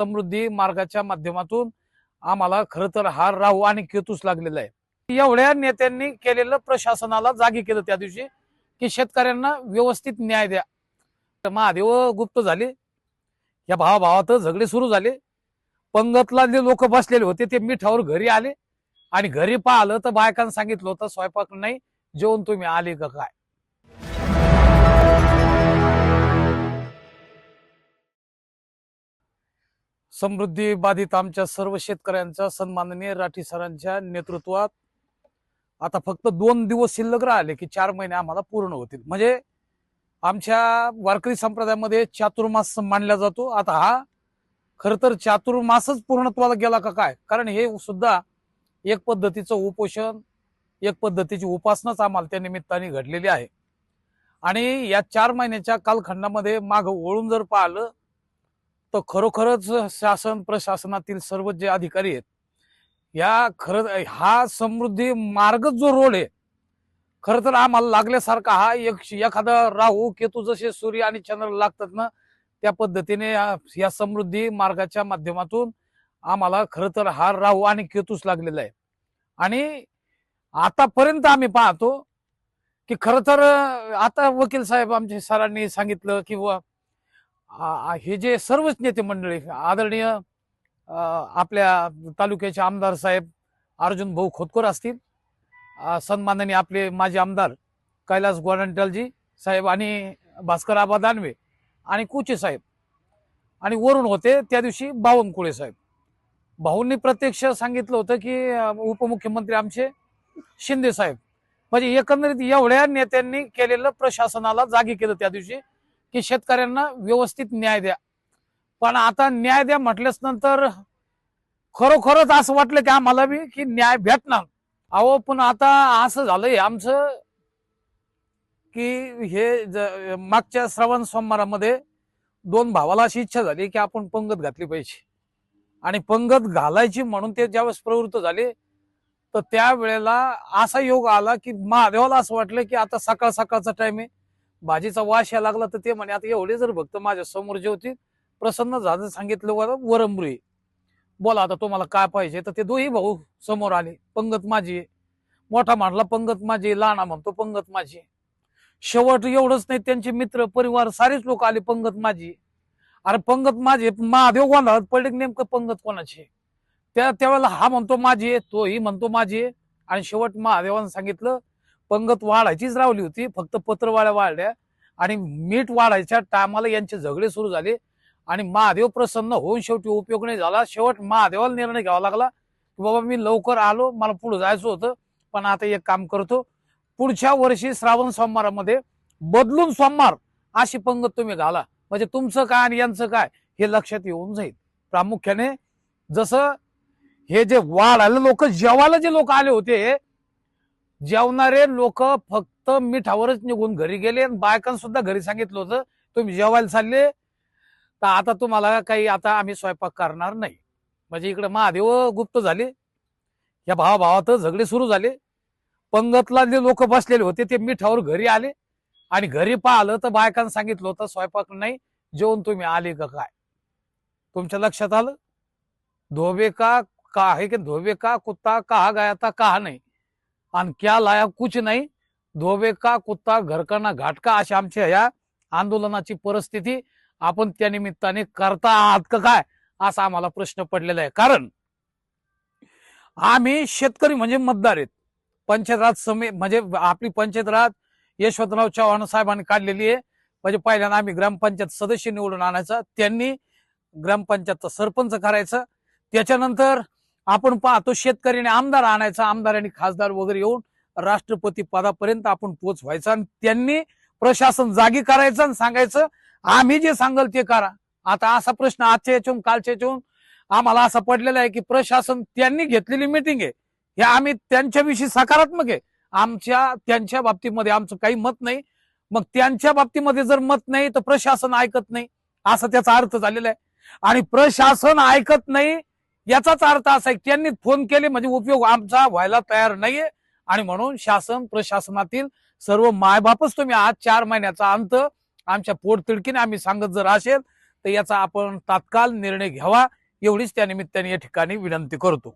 समृद्धी मार्गाच्या माध्यमातून आम्हाला खर तर हार राहू आणि केतूस लागलेला आहे. एवढ्या नेत्यांनी केलेलं प्रशासनाला जागी केलं त्या दिवशी की शेतकऱ्यांना व्यवस्थित न्याय द्या. तर महादेव गुप्त झाले. या भावाभावात झगडे सुरू झाले. पंगतला जे लोक बसलेले होते. ते मिठावर घरी आले. आणि घरी पाहिलं तर बायकांना सांगितलं होतं स्वयंपाक नाही जेवण तुम्ही आले का काय? समृद्धी बाधित आमच्या सर्व शेतकऱ्यांचा सन्माननीय राठी सरांच्या नेतृत्वात आता फक्त दोन दिवस शिल्लक राहिले की चार महिने आम्हाला पूर्ण होतील. म्हणजे आमच्या वारकरी संप्रदायामध्ये चातुर्मास मानला जातो. आता हा खर तर चातुर्मासच पूर्णत्वाला गेला का काय? कारण हे सुद्धा एक पद्धतीचं उपोषण एक पद्धतीची उपासनाच आम्हाला त्या निमित्ताने घडलेली आहे. आणि या चार महिन्याच्या कालखंडामध्ये माग वळून जर पाहिलं तर खरोखरच शासन प्रशासनातील सर्व जे अधिकारी आहेत या खरं हा समृद्धी मार्गच जो रोड आहे खरं तर आम्हाला लागल्यासारखा हा एक एखादा राहू केतू जसे सूर्य आणि चंद्र लागतात ना त्या पद्धतीने या समृद्धी मार्गाच्या माध्यमातून आम्हाला खरं तर हा राहू आणि केतूच लागलेला आहे. आणि आतापर्यंत आम्ही पाहतो की खरं तर आता वकील साहेब आमच्या सरांनी सांगितलं की बुवा, हे जे सर्वच नेते मंडळी आदरणीय आपल्या तालुक्याचे आमदार साहेब अर्जुन भाऊ खोतकर असतील अ, सन्माननीय आपले माजी आमदार कैलास गोरंटलजी साहेब आणि भास्कर आबा दानवे आणि कुचे साहेब. आणि वरून होते त्या दिवशी बावनकुळे साहेब. भाऊंनी प्रत्यक्ष सांगितलं होतं की उपमुख्यमंत्री आमचे शिंदे साहेब. म्हणजे एकंदरीत एवढ्या नेत्यांनी केलेलं प्रशासनाला जागी केलं त्या दिवशी. की शेतकऱ्यांना व्यवस्थित न्याय द्या. पण आता न्याय द्या म्हटल्याच नंतर खरोखरच असं वाटलं की आम्हाला बी की न्याय भेटणार. अहो पण आता असं झालंय आमचं की हे मागच्या श्रावण सोमवारामध्ये दोन भावाला अशी इच्छा झाली की आपण पंगत घातली पाहिजे. आणि पंगत घालायची म्हणून ते ज्यावेळेस प्रवृत्त झाले तर त्यावेळेला असा योग आला की महादेवाला असं वाटलं की आता सकाळ सकाळचा टाइम आहे. भाजीचा वास यायला लागला तर ते म्हणे आता एवढे जर भक्त माझ्यासमोर जे होते प्रसन्न झालं सांगितलं वर वरंबरी. बोला आता तुम्हाला काय पाहिजे? तर ते दोही भाऊ समोर आले. पंगत माझी मोठा म्हणला पंगत माझी लहाना म्हणतो पंगत माझी शेवट एवढंच नाही त्यांचे मित्र परिवार सारेच लोक आले पंगत माझी अरे पंगत माझे महादेव गोंधळात पडले नेमकं पंगत कोणाची त्या त्यावेळेला हा म्हणतो माझी तो तोही म्हणतो माझी आणि शेवट महादेवानं सांगितलं पंगत वाढायचीच रावली होती फक्त पत्रवाळ्या वाढल्या आणि मीठ वाढायच्या टायमाला यांचे झगडे सुरू झाले आणि महादेव प्रसन्न होऊन शेवटी उपयोग नाही झाला. शेवट महादेवाला निर्णय घ्यावा लागला की बाबा मी लवकर आलो मला पुढे जायचं होतं पण आता एक काम करतो. पुढच्या वर्षी श्रावण सोमवारामध्ये बदलून सोमवार अशी पंगत तुम्ही घाला. म्हणजे तुमचं काय आणि यांचं काय हे लक्षात येऊन जाईल. प्रामुख्याने जसं हे जे वाढायला लोक जेवायला जे लोक आले होते जेवणारे लोक फक्त मिठावरच निघून घरी गेले आणि बायकांना सुद्धा घरी सांगितलं होतं तुम्ही जेवायला चालले? तर आता तुम्हाला काही आता आम्ही स्वयंपाक करणार नाही. म्हणजे इकडे महादेव गुप्त झाले. या भावाभावात झगडे सुरू झाले. पंगतला जे लोक बसलेले होते ते मिठावर घरी आले. आणि घरी पाहिलं तर बायकांना सांगितलं होतं स्वयंपाक नाही जेवण तुम्ही आले का काय? तुमच्या लक्षात आलं? धोबे का का आहे की धोबे का कुत्ता का हा गायता का नाही? आणि क्या लाया कुछ नाही? धोबे का कुत्ता घर का ना घाट का आमच्या या आंदोलनाची परिस्थिती आपण त्या निमित्ताने करता आहात का काय? असा आम्हाला प्रश्न पडलेला आहे. कारण आम्ही शेतकरी म्हणजे मतदार आहेत. पंचायत राज समिती म्हणजे आपली पंचायत राज यशवंतराव चव्हाण साहेबांनी काढलेली आहे. म्हणजे पहिल्यांदा आम्ही ग्रामपंचायत सदस्य निवडून आणायचा. त्यांनी ग्रामपंचायतचा सरपंच करायचं. त्याच्यानंतर आपण पाहतो शेतकऱ्याने आमदार आणायचा आमदार आणि खासदार वगैरे येऊन राष्ट्रपती पदापर्यंत आपण पोचवायचं आणि त्यांनी प्रशासन जागी करायचं आणि सांगायचं आम्ही जे सांगल ते करा. आता असा प्रश्न आजच्या याच्याहून कालच्या याच्याहून आम्हाला असा पडलेला आहे की प्रशासन त्यांनी घेतलेली मिटिंग आहे. हे आम्ही त्यांच्याविषयी सकारात्मक आहे. आमच्या त्यांच्या बाबतीमध्ये आमचं काही मत नाही. मग त्यांच्या बाबतीमध्ये जर मत नाही तर प्रशासन ऐकत नाही. असा त्याचा अर्थ झालेला आहे. आणि प्रशासन ऐकत नाही याचाच अर्थ असा आहे की त्यांनी फोन केले म्हणजे उपयोग आमचा व्हायला तयार नाहीये. आणि म्हणून शासन प्रशासनातील सर्व मायबापच तुम्ही आज चार महिन्याचा अंत आमच्या पोटतिडकीने आम्ही सांगत जर असेल तर तर याचा आपण तात्काळ निर्णय घ्यावा एवढीच त्या निमित्ताने या ठिकाणी विनंती करतो.